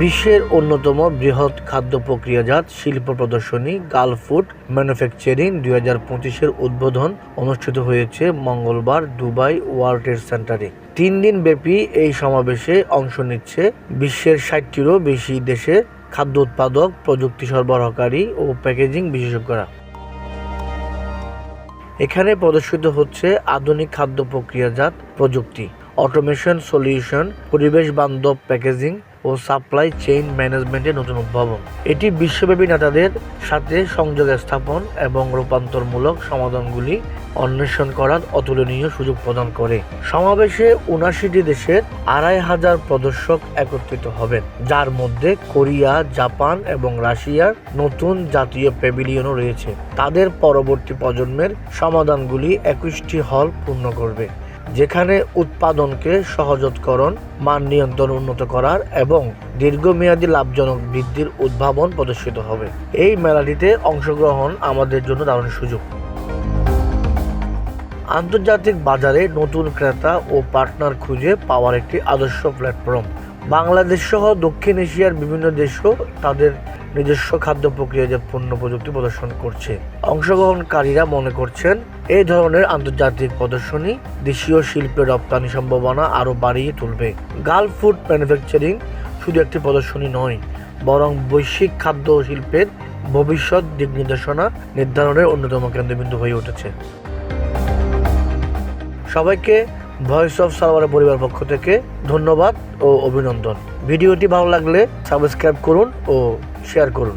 বিশ্বের অন্যতম বৃহৎ খাদ্য প্রক্রিয়াজাত শিল্প প্রদর্শনী গাল ফুড ম্যানুফ্যাকচারিং দুই হাজার পঁচিশের উদ্বোধন অনুষ্ঠিত হয়েছে মঙ্গলবার দুবাই ওয়ার্ল্ড ট্রেড সেন্টারে। তিন দিন ব্যাপী এই সমাবেশে অংশ নিচ্ছে বিশ্বের ষাটটিরও বেশি দেশের খাদ্য উৎপাদক, প্রযুক্তি সরবরাহকারী ও প্যাকেজিং বিশেষজ্ঞরা। এখানে প্রদর্শিত হচ্ছে আধুনিক খাদ্য প্রক্রিয়াজাত প্রযুক্তি। অটোমেশন সলিউশন, পরিবেশ বান্ধব প্যাকেজিং ও সাপ্লাই চেইন ম্যানেজমেন্টের নতুন উদ্ভাবন। এটি বিশ্বব্যাপী নেতাদের সাথে সংযোগ স্থাপন এবং রূপান্তরমূলক সমাধানগুলি অন্বেষণ করার অতুলনীয় সুযোগ প্রদান করে। সমাবেশে উনাশিটি দেশের আড়াই হাজার প্রদর্শক একত্রিত হবেন, যার মধ্যে কোরিয়া, জাপান এবং রাশিয়ার নতুন জাতীয় প্যাভিলিয়নও রয়েছে। তাদের পরবর্তী প্রজন্মের সমাধানগুলি একুশটি হল পূর্ণ করবে। যেখানে উৎপাদনকে সহজতকরণ, মান নিয়ন্ত্রণ উন্নত করার এবং দীর্ঘমেয়াদী লাভজনক বৃদ্ধির উদ্ভাবন প্রদর্শিত হবে। এই মেলাটিতে অংশগ্রহণ আমাদের জন্য দারুণ সুযোগ। আন্তর্জাতিক বাজারে নতুন ক্রেতা ও পার্টনার খুঁজে পাওয়ার একটি আদর্শ প্ল্যাটফর্ম। বাংলাদেশ সহ দক্ষিণ এশিয়ার বিভিন্ন দেশও তাদের নিজস্ব খাদ্য প্রক্রিয়াজাত পণ্য প্রযুক্তি প্রদর্শন করছে। অংশগ্রহণকারীরা মনে করছেন এই ধরনের আন্তর্জাতিক প্রদর্শনী দেশীয় শিল্পের রপ্তানি সম্ভাবনা আরও বাড়িয়ে তুলবে। গাল ফুড ম্যানুফ্যাকচারিং শুধু একটি প্রদর্শনী নয়, বরং বৈশ্বিক খাদ্য শিল্পের ভবিষ্যৎ দিক নির্দেশনা নির্ধারণের অন্যতম কেন্দ্রবিন্দু হয়ে উঠেছে। সবাইকে ভয়েস অফ সার্ভারের পরিবার পক্ষ থেকে ধন্যবাদ ও অভিনন্দন। ভিডিওটি ভালো লাগলে সাবস্ক্রাইব করুন ও শেয়ার করুন।